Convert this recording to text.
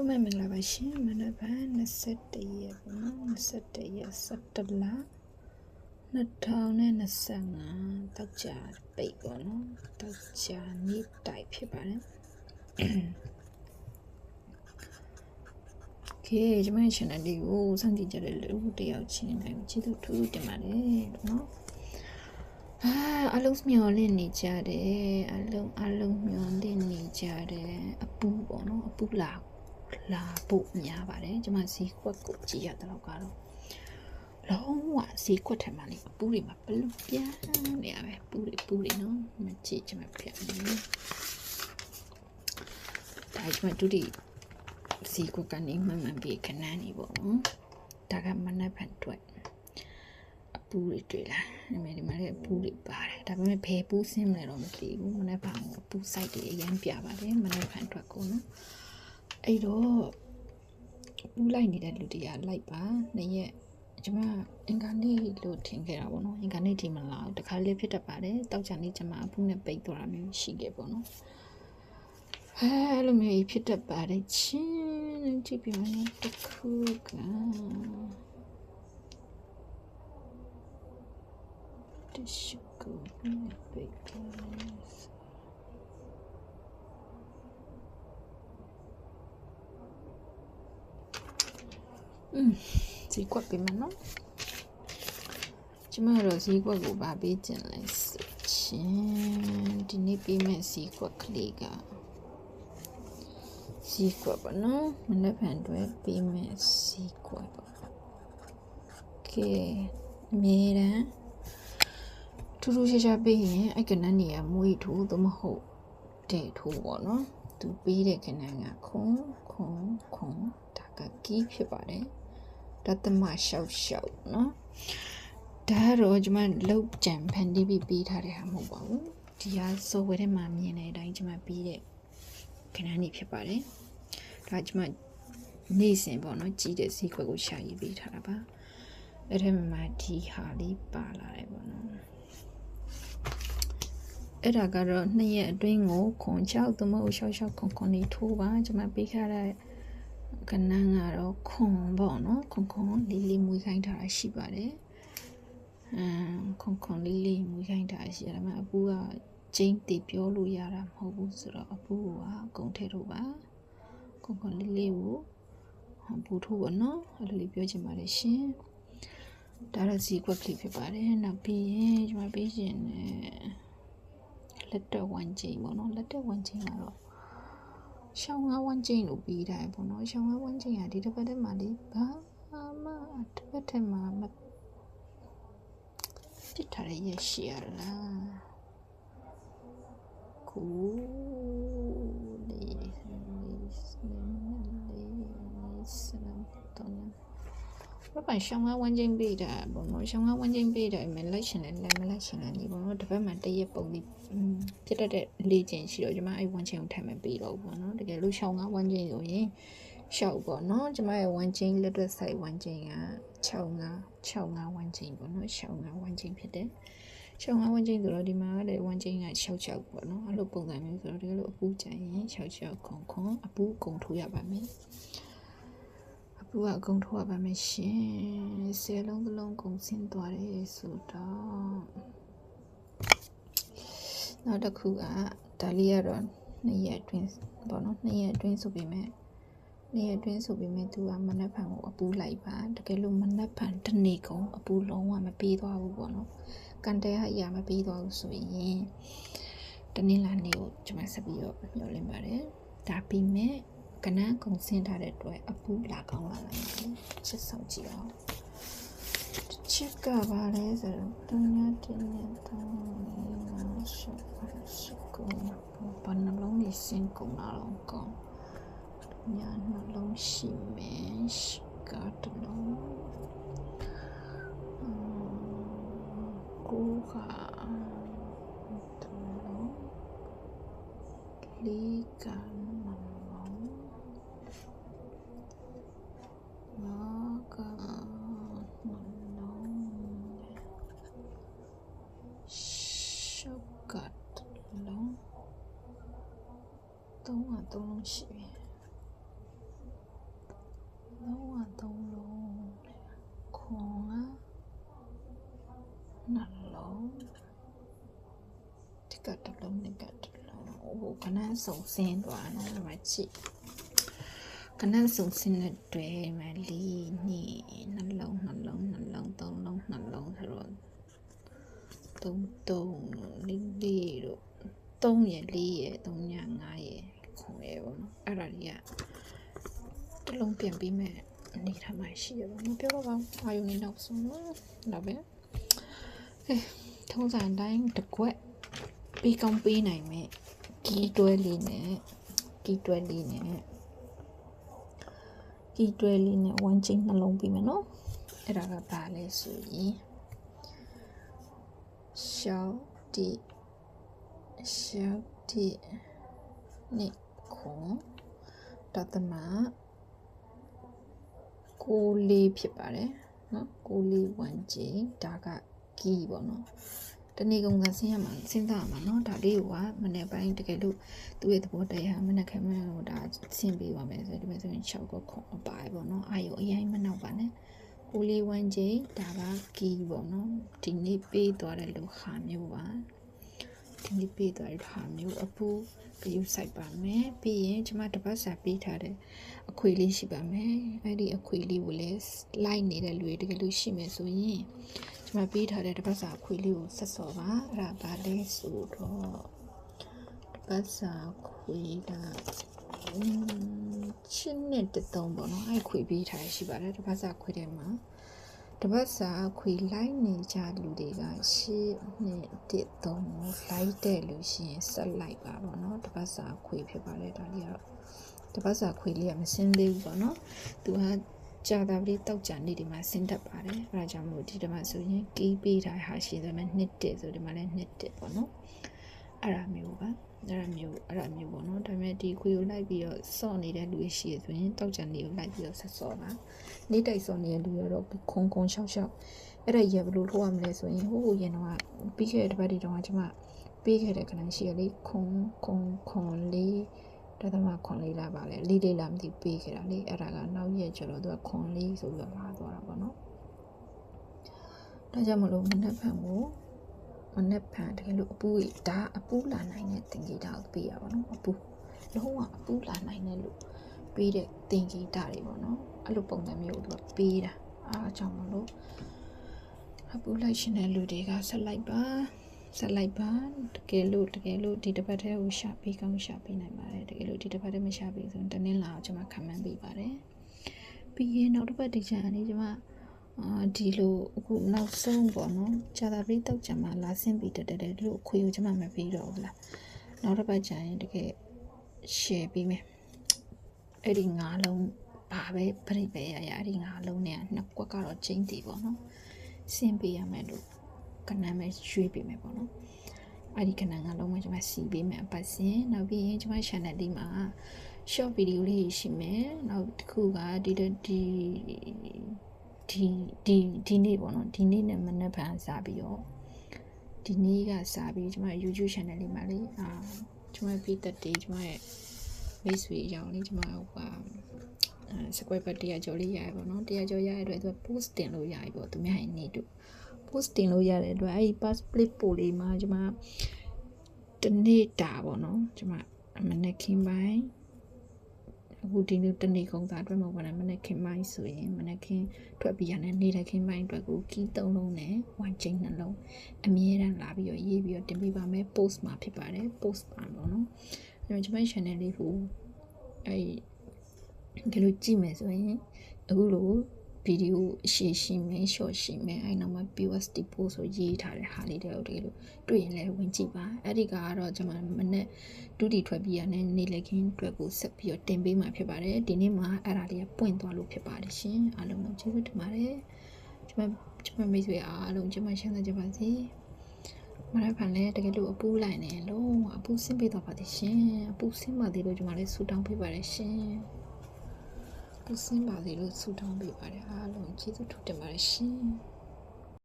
လုံးမဲ့မင်္ဂလာပါရှင်မနက်ဖြန်21ရက်ပေါ့နော်21ရက်17လ2025တောက်ကြပိတ်ပေါ့နော်တောက်ကြနေ့တိုက်ဖြစ်ပါတယ်ခေကျွန်မရဲ့ channel လေးကိုစောင့်ကြည့်ကြတဲ့လူတယောက်ချင်းတိုင်းကျေးဇူးထူးထူးတင်ပါတယ်နော်အာအလုံးမျောလင့်နေကြတယ်အလုံးအလုံးမျောလင့်နေကြတယ်အပူပေါ့နော်အပူလာ လာဖို့များပါတယ်ကျွန်မဈေးကွက်ကိုကြည့်ရတော့ကတော့လုံးဝဈေးကွက်ထဲမှာလေအပူတွေမှာဘလို့ပြန်နေရပဲပူတွေပူတွေနော်မကြည့်ကျွန်မပြနေဒါကျွန်မဒုတိဈေးကွက်ကနေမှန်မှန်ပြီးခဏနေပေါ့နော်ဒါကမနက်ဖြန်တွေ့အပူတွေတွေ့လားဒီမှာဒီမှာလည်းအပူတွေပါတယ်ဒါပေမဲ့ဘယ်ပူးစင်းမလဲတော့မသိဘူးမနက်ဖြန်အပူ site တွေအရင်ပြပါတယ်မနက်ဖြန်အတွက်ကိုနော် အဲ့တော့ပူလိုက်နေတဲ့လူတရားလိုက်ပါနှစ်ရက်ကျမအင်္ဂါနေ့လို့ထင်ခဲ့တာပေါ့နော်အင်္ဂါနေ့ဒီမလားတခါလေးဖြစ်တတ်ပါတယ်တောက်ချာနေ့ကျမအပူနဲ့ပိတ်သွားတာမျိုးရှိခဲ့ပေါ့နော်အဲအဲ့လိုမျိုးဖြစ်တတ်ပါတယ်ချင်းကြည့်ပြမယ်တခုကတရှိကိုနဲ့ပိတ်သွား อืมဈေးကွက်ပေးမယ်နော်ကျမတို့ဈေးကွက်ကိုဗာပေးခြင်းလဲဆိုချင်းဒီနေ့ပေးမယ်ဈေးကွက်ကလေးကဈေးကွက်ပါနော်မနေ့ဖန်တွေပေးမယ်ဈေးကွက်ပါကဲအမြဲတမ်းထူးထူးခြားခြားပေးရင်အဲ့ကနန်းနေရမွေးထူသို့မဟုတ်တဲ့ထူပေါ့နော်သူပေးတဲ့ကနန်းကခွန်ခွန်ခွန်ဒါကကီးဖြစ်ပါတယ် တသမရှောက်ရှောက်နော်ဒါတော့ကျွန်မလောက်ကြံဖန်တီးပြီးပေးထားတဲ့ဟာမဟုတ်ပါဘူးဒီဟာ software ထဲမှာမြင်တဲ့အတိုင်းကျွန်မပြီးတဲ့ခဏနေဖြစ်ပါတယ်ဒါကျွန်မနေ့စဉ်ပေါ့နော်ကြီးတဲ့ဈေးကွက်ကိုရှာရေးပေးထားတာပါအဲ့ထဲမှာဒီဟာလေးပါလာတယ်ပေါ့နော်အဲ့ဒါကတော့နှစ်ရက်အတွင်းကိုခွန်6သမုတ်6 6ခွန်ခွန်လေးထိုးပါကျွန်မပေးထားတဲ့ ကနန်းကတော့ခွန်ပေါ့နော်ခွန်ခွန်လေးလေးမွေးခိုင်းထားတာရှိပါတယ်အမ်ခွန်ခွန်လေးလေးမွေးခိုင်းထားရှိရတယ်မအပူကကျင်းတည်ပြောလို့ရတာမဟုတ်ဘူးဆိုတော့အပူကအကုန်ထဲထုတ်ပါခွန်ခွန်လေးလေးကိုပူထိုးပါနော်အဲ့လိုလေးပြောချင်ပါတယ်ရှင်ဒါတော့စီကွက်ကလေးဖြစ်ပါတယ်နောက်ပြီးရင်ကျွန်မပေးရှင်လက်တော့ဝန်ချင်းပေါ့နော်လက်တော့ဝန်ချင်းကတော့ ရှောင်းငါဝမ်းကျင်းလို့ပြီးတယ်ပေါ့နော်ရှောင်းငါဝမ်းကျင်းကဒီတစ်ပတ်တည်းမှာလေဘာမှတစ်ပတ်တည်းမှာမပြစ်ထားရရရှိရလားကူ ဘာပန်ရှောင်းငါဝမ်းကျင်းပေးတာပေါ့နော်ရှောင်းငါဝမ်းကျင်းပေးတယ်မလိုက်ရှင်လည်းလည်းမလိုက်ရှင်လည်းဒီပေါ့နော်တစ်ပတ်မှတရက်ပုံပြီးဖြစ်တတ်တဲ့လေ့ကျင့်ရှိတော့ကျွန်မအဲ့ဝမ်းကျင်းကိုထပ်မပေးတော့ဘူးပေါ့နော်တကယ်လို့ရှောင်းငါဝမ်းကျင်းဆိုရင်ရှောက်ပေါ့နော်ကျွန်မရဲ့ဝမ်းကျင်းလက်တွက်ဆိုင်ဝမ်းကျင်းက6ငါ6ငါဝမ်းကျင်းပေါ့နော်ရှောင်းငါဝမ်းကျင်းဖြစ်တယ်ရှောင်းငါဝမ်းကျင်းဆိုတော့ဒီမှာလည်းဝမ်းကျင်းက6 6ပေါ့နော်အဲ့လိုပုံစံမျိုးဆိုတော့တကယ်လို့အပူကြရင်6 6ခွန်ခွန်အပူကုံထိုးရပါမယ် ဘူးကအကုန်ထုတ်ရပါမယ်ရှင်ဆယ်လုံးသလုံးကုန်ဆင်းသွားတယ်ဆိုတော့နောက်တစ်ခုကဒါလေးကတော့နှစ်ရက်အတွင်းပေါ့နော်နှစ်ရက်အတွင်းဆိုပေမဲ့နှစ်ရက်အတွင်းဆိုပေမဲ့သူကမနက်ဖြန်ကိုအပူလိုက်ပါတကယ်လို့မနက်ဖြန်တစ်နေ့ကုန်အပူလုံးဝမပေးသွားဘူးပေါ့နော်ကန်တဲဟာအရာမပေးသွားဘူးဆိုရင်တနင်္လာနေ့ကိုကျွန်မဆက်ပြီးတော့မျှော်လင့်ပါတယ်ဒါပြီးမဲ့ ကနန်းကုံဆင်းထားတဲ့အတွက်အပူလာကောင်းလာနိုင်တယ်ချစ်ဆောင်ကြည့်အောင်ချစ်ကပါလဲဆိုတော့တ냐တင်းနေတာရှုပ်ရှုပ်ကုန်ဘာနှလုံးလေးစင်းကုန်လာတော့ကောင်းညာနှလုံးရှိမယ်ရှိကတလုံးကိုကတလုံးလေးက သုံးလုံးရှိပြီလုံးကသုံးလုံးခွန်ကနှလုံးဒီကတစ်လုံးဒီကတစ်လုံးအိုးခဏဆုံးစင်းသွားနော်ဒီမှာကြည့်ခဏဆုံးစင်းတဲ့တွေမလီနီနှလုံးနှလုံးနှလုံးသုံးလုံးနှလုံးဆိုတော့သုံးသုံးလေးလေးတို့3ရယ်4ရယ်3ည5ရယ် ခုံရဲပေါ့နော်အဲ့ဒါကြီးကတလုံးပြင်ပြီးမဲ့အနေထားမှရှိရပါမပြောတော့ပါဘူးအာယုန်နောက်ဆုံးနော်ဒါပဲအဲထုံးစံတိုင်းတကွက်ပြီးကောင်းပေးနိုင်မဲ့ကီးတွဲလေးနဲ့ကီးတွဲလေးနဲ့ကီးတွဲလေးနဲ့ဝမ်းချင်းနှလုံးပြီးမယ်နော်အဲ့ဒါကဘာလဲဆိုရင်小弟小弟你9ဒသမ6လေးဖြစ်ပါတယ်နော်6လေး1ကျင်းဒါကကီးပေါ့နော်တနေ့ကုန်ကဆင်းရမှာစဉ်းစားရမှာเนาะဒါလေးကမနေ့ပိုင်းတကယ်လို့သူ့ရဲ့သဘောတရားမနေ့ခင်းမလို့ဒါဆင်းပေးပါမယ်ဆိုဒီမဲ့ဆိုရင်6ကိုခုံပါပေါ့เนาะအာယုအရင်မနောက်ပါနဲ့ကိုလီဝမ်ဂျိဒါကကီးပေါ့เนาะဒီနေ့ပေးသွားတဲ့လူခါမျိုးပါ ဒီနေ့ပေးသွားတဲ့ဟာမျိုးအပူဂယုဆိုင်ပါမယ်ပြီးရင်ကျွန်မတပတ်စာပေးထားတဲ့အခွေလေးရှိပါမယ်အဲ့ဒီအခွေလေးကိုလည်းလိုက်နေတဲ့လူတွေတကယ်လို့ရှိမယ်ဆိုရင်ကျွန်မပေးထားတဲ့တပတ်စာအခွေလေးကိုဆက်စော်ပါအဲ့ဒါဘာလဲဆိုတော့တပတ်စာခွေကချင်းနဲ့တသုံးပေါ့နော်အဲ့ခွေပေးထားရရှိပါတယ်တပတ်စာခွေထဲမှာ တပတ်စာခွေလိုက်နေကြလူတွေကရှေ့နှစ်တစ်သုံးကိုလိုက်တဲ့လူရှိရင်ဆက်လိုက်ပါပေါ့နော်တပတ်စာခွေဖြစ်ပါတယ်ဒါလေးကတော့တပတ်စာခွေလေးကမစင်းသေးဘူးပေါ့နော်သူကကြာတာပတိတောက်ကြနေဒီမှာဆင်းတတ်ပါတယ်အဲဒါကြောင့်မို့ဒီတမှာဆိုရင်ကီးပေးတာဟာရှိတယ်မယ်နှစ်တစ်ဆိုဒီမှာလည်းနှစ်တစ်ပေါ့နော် အဲ့ဒါမျိုးပါအဲ့ဒါမျိုးအဲ့ဒါမျိုးပေါ့နော်ဒါပေမဲ့ဒီခွေကိုလိုက်ပြီးတော့စော့နေတဲ့လူရှိရဆိုရင်တောက်ကြနေကိုလိုက်ပြီးတော့ဆက်စော့ပါနေတိုက်စော့နေတဲ့လူရတော့ခုံခုံရှောက်ရှောက်အဲ့ဒါရဘလို့ထိုးရမလဲဆိုရင်ဟိုးဟိုရင်တော့ပြီးခဲ့တဲ့တစ်ပတ်ဒီတော့ကျွန်မပေးခဲ့တဲ့ခဏရှိရလေခုံခုံခုံလေးတသမခွန်လေးလာပါလေလေးလေးလာမသိပေးခဲ့တာလေအဲ့ဒါကနောက်ရက်ကျတော့သူကခွန်လေးဆိုပြီးတော့လာသွားတာပေါ့နော်ဒါကြောင့်မလို့မနှက်ဖန်ကို မနှက်ဖန်တကယ်လို့အပူဒါအပူလာနိုင်တဲ့တင်ကြီးတာကိုပေးရပါတော့အပူလုံးဝအပူလာနိုင်တဲ့လို့ပေးတဲ့တင်ကြီးတာတွေပေါ့နော်အဲ့လိုပုံစံမျိုးသူကပေးတာအားကြောင့်မလို့အပူလိုက်ရှင်တဲ့လူတွေကဆက်လိုက်ပါဆက်လိုက်ပါတကယ်လို့တကယ်လို့ဒီတစ်ပတ်တည်းကိုရှာပေးကောင်းရှာပေးနိုင်ပါတယ်တကယ်လို့ဒီတစ်ပတ်တည်းမရှာပေးဆိုရင်တနင်္လာကိုကျွန်မခံမှန်းပေးပါတယ်ပြီးရင်နောက်တစ်ပတ်ဒီချာနေကျွန်မ အာဒီလိုအခုနောက်ဆုံးပေါ့နော်ဂျာတာပရိတောက်ကြမှာလာဆင်းပြီးတက်တက်လို့ခွေကိုကျွန်မမပြီးတော့ဘူးလားနောက်တစ်ပတ်ကျရင်တကယ် share ပေးမယ်အဲ့ဒီငါးလုံးဘာပဲပြိပဲရရအဲ့ဒီငါးလုံးနဲ့နှစ်ကွက်ကတော့ချင်းတီပေါ့နော်ဆင်းပေးရမယ်လို့ကနန်းပဲရွှေ့ပေးမယ်ပေါ့နော်အဲ့ဒီကနန်းကလုံးဝကျွန်မစီပေးမယ်အပတ်စဉ်နောက်ပြီးရင်ကျွန်မ channel လေးမှာ short video လေးရှိမယ်နောက်တစ်ခုကဒီဒီ ဒီဒီဒီနေ့ပေါ့နော်ဒီနေ့နဲ့မနေ့ဖန်စားပြီးတော့ဒီနေ့ကစားပြီးကျွန်မ YouTube channel လေးမှာလေအာကျွန်မပြည်သက်တေးကျွန်မရဲ့မိတ်ဆွေအကြောင်းလေးကျွန်မဟိုပါစကွဲပတ်တရားကျော်လေးရရပေါ့နော်တရားကျော်ရရတဲ့အတွက် post တင်လို့ရပြီပေါ့သူများရဲ့နေတူ post တင်လို့ရတဲ့အတွက်အဲ့ဒီ pass split ပို့လေးမှာကျွန်မတနေ့တာပေါ့နော်ကျွန်မမနေ့ခင်ပိုင်း အခုဒီနေ့တနေ့ကုန်သားအတွက်မဟုတ်ပါနဲ့မနေ့ခင်ပိုင်းဆိုရင်မနေ့ခင်ထွက်ပြီးရတဲ့နေ့တိုင်းခင်ပိုင်းအတွက်ကိုကီးသုံးလုံးနဲ့ဝမ်ချင်းနှလုံးအမြဲတမ်းလာပြီးတော့ရေးပြီးတော့တင်ပေးပါမယ် post မှာဖြစ်ပါတယ် post မှာပေါ့နော်အဲကျွန်မ channel လေးကိုအဲဒီလိုကြည့်မယ်ဆိုရင်အခုလို ဗီဒီယိုအရှိရှိမယ်ရှော့ရှိမယ်အဲ့နောက်မှာ POST post ဆိုရေးထားတဲ့ဟာလေးတွေကိုတကယ်လို့တွေ့ရင်လည်းဝင်ကြည့်ပါအဲ့ဒီကတော့ကျွန်မမနေ့ဒုတိထွက်ပြီးရတဲ့နေ့လက်ခင်းအတွက်ကိုဆက်ပြီးတော့တင်ပေးမှာဖြစ်ပါတယ်ဒီနေ့မှာအဲ့ဒါလေးကပွင့်သွားလို့ဖြစ်ပါတယ်ရှင်အားလုံးကိုကျေးဇူးတင်ပါတယ်ကျွန်မကျွန်မမိတ်ဆွေအားလုံးကျွန်မရှင်းသကြပါစေမရဖန်လည်းတကယ်လို့အပူလိုက်နေလို့အပူဆင်းပေးတော့ပါသေးရှင်အပူဆင်းပါသေးလို့ကျွန်မလည်းဆူတောင်းပေးပါတယ်ရှင် ပူဆင်းပါစေလို့ဆုတောင်းပေးပါတယ်အားလုံးကျေးဇူးထူးတင်ပါတယ်ရှင်